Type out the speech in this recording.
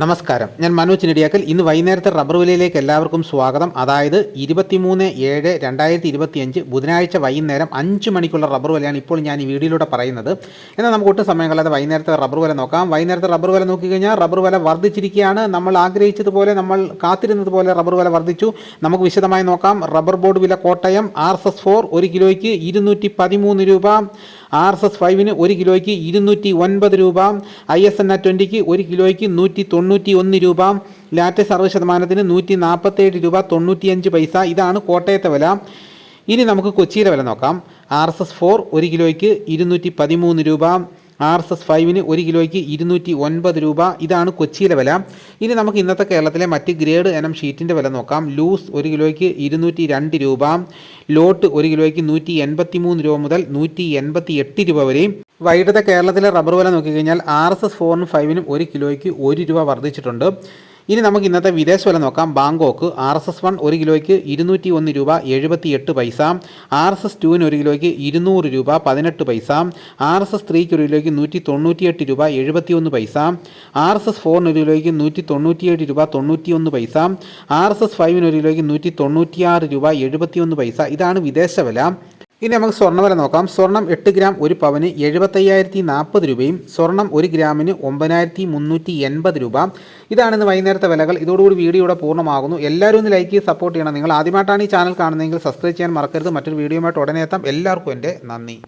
നമസ്കാരം. ഞാൻ മനോജ് നെടിയാക്കൽ ഇന്ന് വൈകുന്നേരത്തെ റബ്ബർ വിലയിലേക്ക് എല്ലാവർക്കും സ്വാഗതം. അതായത് ഇരുപത്തിമൂന്ന് ഏഴ് രണ്ടായിരത്തി ഇരുപത്തിയഞ്ച് ബുധനാഴ്ച വൈകുന്നേരം അഞ്ച് മണിക്കുള്ള റബ്ബർ വിലയാണ് ഇപ്പോൾ ഞാൻ ഈ വീഡിയോയിലൂടെ പറയുന്നത്. എന്നാൽ നമുക്ക് ഒട്ടും സമയം കളയാതെ വൈകുന്നേരത്തെ റബ്ബർ വില നോക്കാം. വൈകുന്നേരത്തെ റബ്ബർ വില നോക്കിക്കഴിഞ്ഞാൽ റബ്ബർ വില വർദ്ധിച്ചിരിക്കുകയാണ്. നമ്മൾ ആഗ്രഹിച്ചതുപോലെ നമ്മൾ കാത്തിരുന്നത് പോലെ റബ്ബർ വില വർദ്ധിച്ചു. നമുക്ക് വിശദമായി നോക്കാം. റബ്ബർ ബോർഡ് വില Kottayam R S S four ഒരു കിലോയ്ക്ക് ഇരുന്നൂറ്റി പതിമൂന്ന് രൂപ. ആർ എസ് എസ് ഫൈവിന് ഒരു കിലോയ്ക്ക് ഇരുന്നൂറ്റി ഒൻപത് രൂപ ഐ എസ് എൻ ആർ ട്വന്റിക്ക് ഒരു കിലോയ്ക്ക് നൂറ്റി തൊണ്ണൂറ്റി ഒന്ന് രൂപ ലാറ്റസ് അറുപത് ശതമാനത്തിന് നൂറ്റി നാൽപ്പത്തേഴ് രൂപ തൊണ്ണൂറ്റിയഞ്ച് പൈസ. ഇതാണ് കോട്ടയത്തെ വില. ഇനി നമുക്ക് കൊച്ചിയിലെ വില നോക്കാം. ആർ എസ് എസ് ഫോർ ഒരു കിലോയ്ക്ക് ഇരുന്നൂറ്റി പതിമൂന്ന് രൂപ ആർ എസ് എസ് ഫൈവിന് ഒരു കിലോയ്ക്ക് ഇരുന്നൂറ്റി ഒൻപത് രൂപ. ഇതാണ് കൊച്ചിയിലെ വില. ഇനി നമുക്ക് ഇന്നത്തെ കേരളത്തിലെ മറ്റ് ഗ്രേഡ് എനം ഷീറ്റിന്റെ വില നോക്കാം. ലൂസ് ഒരു കിലോയ്ക്ക് ഇരുന്നൂറ്റി രണ്ട് രൂപ ലോട്ട് ഒരു കിലോയ്ക്ക് നൂറ്റി എൺപത്തി മൂന്ന് രൂപ മുതൽ നൂറ്റി എൺപത്തി എട്ട് രൂപ വരെയും വൈകിട്ടത്തെ കേരളത്തിലെ റബ്ബർ വില നോക്കിക്കഴിഞ്ഞാൽ ആർ എസ് എസ് ഫോറിനും ഫൈവിനും ഒരു കിലോയ്ക്ക് ഒരു രൂപ വർദ്ധിച്ചിട്ടുണ്ട്. ഇനി നമുക്ക് ഇന്നത്തെ വിദേശ വില നോക്കാം. Bangkok R S S one ഒരു കിലോയ്ക്ക് ഇരുന്നൂറ്റി ഒന്ന് രൂപ എഴുപത്തി എട്ട് പൈസ. ആർ എസ് എസ് ടുവിന് ഒരു കിലോയ്ക്ക് ഇരുന്നൂറ് രൂപ പതിനെട്ട് പൈസ. ആർ എസ് എസ് ത്രീക്ക് ഒരു കിലോയ്ക്ക് നൂറ്റി തൊണ്ണൂറ്റിയെട്ട് രൂപ എഴുപത്തി ഒന്ന് പൈസ. ആർ എസ് എസ് ഫോറിന് ഒരു കിലോയ്ക്ക് നൂറ്റി തൊണ്ണൂറ്റിയേഴ് രൂപ തൊണ്ണൂറ്റി ഒന്ന് പൈസ. ആർ എസ് എസ് ഫൈവിന് ഒരു കിലോയ്ക്ക് നൂറ്റി തൊണ്ണൂറ്റിയാറ് രൂപ എഴുപത്തി ഒന്ന് പൈസ. ഇതാണ് വിദേശ വില. ഇനി നമുക്ക് സ്വർണവില നോക്കാം. സ്വർണം എട്ട് ഗ്രാം ഒരു പവന് എഴുപത്തയ്യായിരത്തി നാൽപ്പത് രൂപയും സ്വർണം ഒരു ഗ്രാമിന് ഒമ്പതിനായിരത്തി മുന്നൂറ്റി എൺപത് രൂപ. ഇതാണ് ഇന്ന് വൈകുന്നേരത്തെ വിലകൾ. ഇതോടുകൂടി വീഡിയോ ഇവിടെ പൂർണമാകുന്നു. എല്ലാവരും ഒന്ന് ലൈക്ക് ചെയ്ത് സപ്പോർട്ട് ചെയ്യണം. നിങ്ങൾ ആദ്യമായിട്ടാണ് ഈ ചാനൽ കാണുന്നതെങ്കിൽ സബ്സ്ക്രൈബ് ചെയ്യാൻ മറക്കരുത്. മറ്റൊരു വീഡിയോയുമായിട്ട് ഉടനെ എത്താം. എല്ലാവർക്കും എന്റെ നന്ദി.